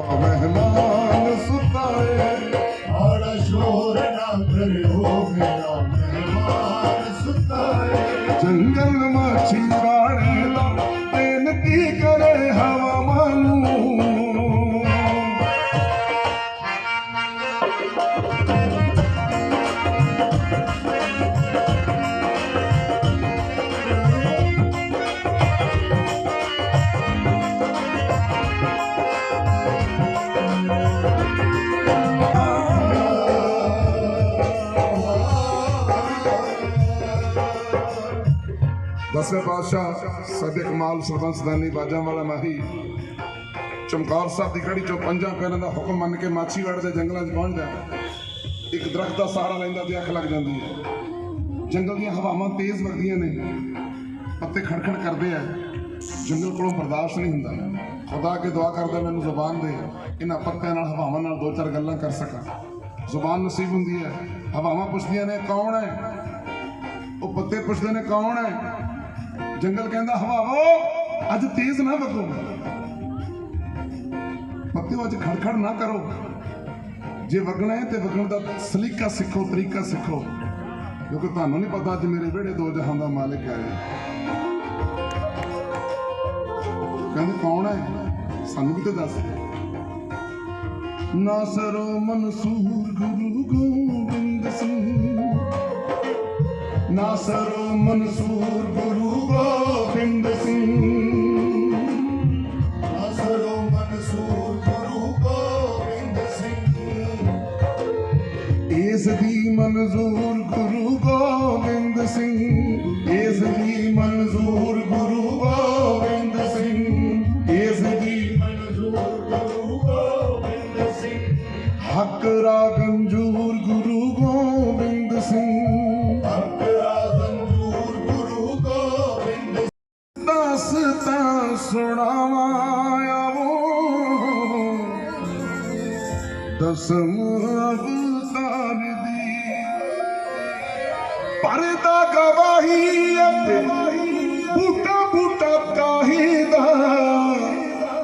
मेहमान सुताए और शोर ना करियो ਦਸਵੇਂ ਪਾਤਸ਼ਾਹ ਸਾਡੇ ਕਮਾਲ ਸਰਬੰਸ ਦਾਨੀ ਬਾਜਾਂ ਵਾਲਾ ਮਾਹੀ। ਚਮਕੌਰ ਸਾਹਿਬ ਦੀ ਕੜੀ ਚੋਂ ਪੰਜਾਂ ਪੈਰਾਂ ਦਾ ਹੁਕਮ ਮੰਨ ਕੇ ਮਾਛੀਵਾੜ ਦੇ ਜੰਗਲਾਂ 'ਚ ਪਹੁੰਚਦਾ ਇੱਕ ਦਰਖਤ ਦਾ ਸਹਾਰਾ ਲੈਂਦਾ ਤੇ ਅੱਖ ਲੱਗ ਜਾਂਦੀ ਹੈ। ਜੰਗਲ ਦੀਆਂ ਹਵਾਵਾਂ ਤੇਜ਼ ਵਗਦੀਆਂ ਨੇ, ਪੱਤੇ ਖੜਖੜ ਕਰਦੇ ਆ। ਜੰਗਲ ਕੋਲੋਂ ਬਰਦਾਸ਼ਤ ਨਹੀਂ ਹੁੰਦਾ। ਖੁਦਾ ਕੇ ਦੁਆ ਕਰਦਾ, ਮੈਨੂੰ ਜ਼ੁਬਾਨ ਦੇ ਇਹਨਾਂ ਪੱਤਿਆਂ ਨਾਲ, ਹਵਾਵਾਂ ਨਾਲ ਦੋ ਚਾਰ ਗੱਲਾਂ ਕਰ ਸਕਾਂ। ਜ਼ੁਬਾਨ ਨਸੀਬ ਹੁੰਦੀ ਹੈ। ਹਵਾਵਾਂ ਪੁੱਛਦੀਆਂ ਨੇ, ਕੌਣ ਹੈ? ਉਹ ਪੱਤੇ ਪੁੱਛਦੇ ਨੇ, ਕੌਣ ਹੈ? ਜੰਗਲ ਕਹਿੰਦਾ, ਹਵਾਵੋ, ਅੱਜ ਤੇਜ਼ ਨਾ ਵਗੋ ਪੱਤਿਓ ਅੱਜ ਖੜਖੜ ਨਾ ਕਰੋ। ਜੇ ਵਗਣਾ ਹੈ ਤੇ ਵਗਣ ਦਾ ਸਲੀਕਾ ਸਿੱਖੋ, ਤਰੀਕਾ ਸਿੱਖੋ। ਕਿਉਂਕਿ ਤੁਹਾਨੂੰ ਨਹੀਂ ਪਤਾ ਅੱਜ ਮੇਰੇ ਵਿਹੜੇ ਦੋ ਜਹਾਂ ਦਾ ਮਾਲਕ ਹੈ। ਕਹਿੰਦੇ, ਕੌਣ ਹੈ? ਸਾਨੂੰ ਵੀ ਤਾਂ ਦੱਸ। ਨਾਸਰੋ ਮਨਸੂਰ ਗੁਰੂ ਗੋਬਿੰਦ ਸਿੰਘ। ਨਾਸਰ ਮਨਸੂਰ ਗੁਰੂ ਇਸ ਦੀ ਮਨਜ਼ੂਰ ਗੁਰੂ ਗੋਬਿੰਦ ਸਿੰਘ, ਇਸ ਦੀ ਮਨਜ਼ੂਰ ਗੁਰੂ ਗੋਬਿੰਦ ਸਿੰਘ, ਇਸ ਦੀ ਮਨਸੂਰ ਗੁਰੂ ਗੋਬਿੰਦ ਸਿੰਘ। ਹੱਕ ਰਾਗੰਜੂਰ ਗੁਰੂ ਗੋਬਿੰਦ ਸਿੰਘ। ਅਕਰਾ ਸੰਜੂਰ ਗੁਰੂ ਗੋਬਿੰਦ ਦਸ ਤਾਂ ਸੁਣਾਵਾਂ ਆਵੋ। ਦਸਮ ਪਰਦਾ ਗਵਾਹੀ ਬੂਟਾ ਬੂਟਾ ਕਾਹੀ ਦਾ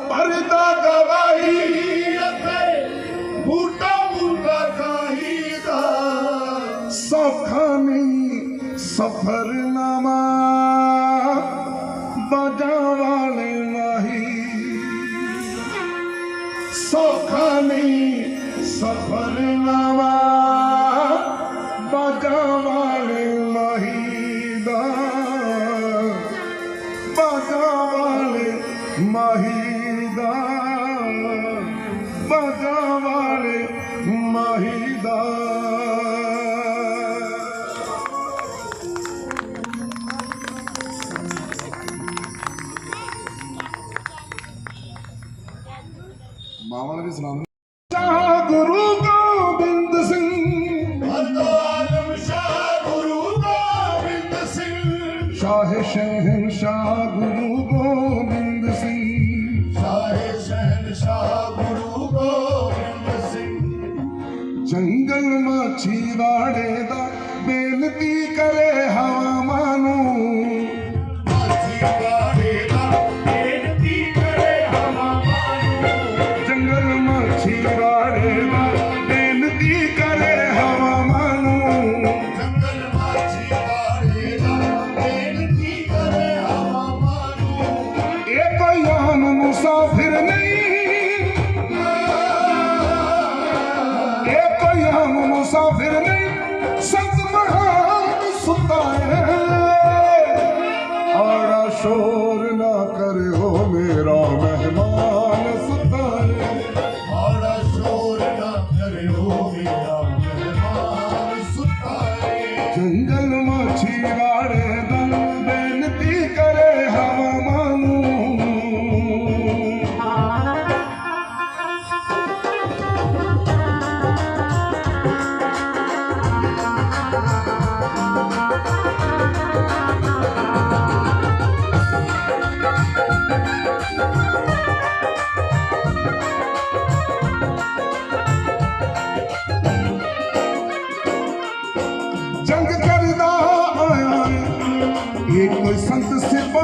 ਪਰਦਾ ਗਵਾਹੀ ਅਤੇ ਬੂਟਾ ਬੂਟਾ ਕਾਹੀਦਾ ਸੌਖਾ ਨਹੀਂ ਸਫਰਨਾਮਾ ਬਾਜਾਂ ਵਾਲੇ ਮਾਹੀ। ਸੌਖਾ ਨਹੀਂ ਸਫਰਨਾਮਾ ਮਾਹੀ ਦਾ ਬਾਜਾਂ ਵਾਲੇ ਮਾਹੀ ਦਾ मुसाफिर नहीं एक कोई संत सिर्फ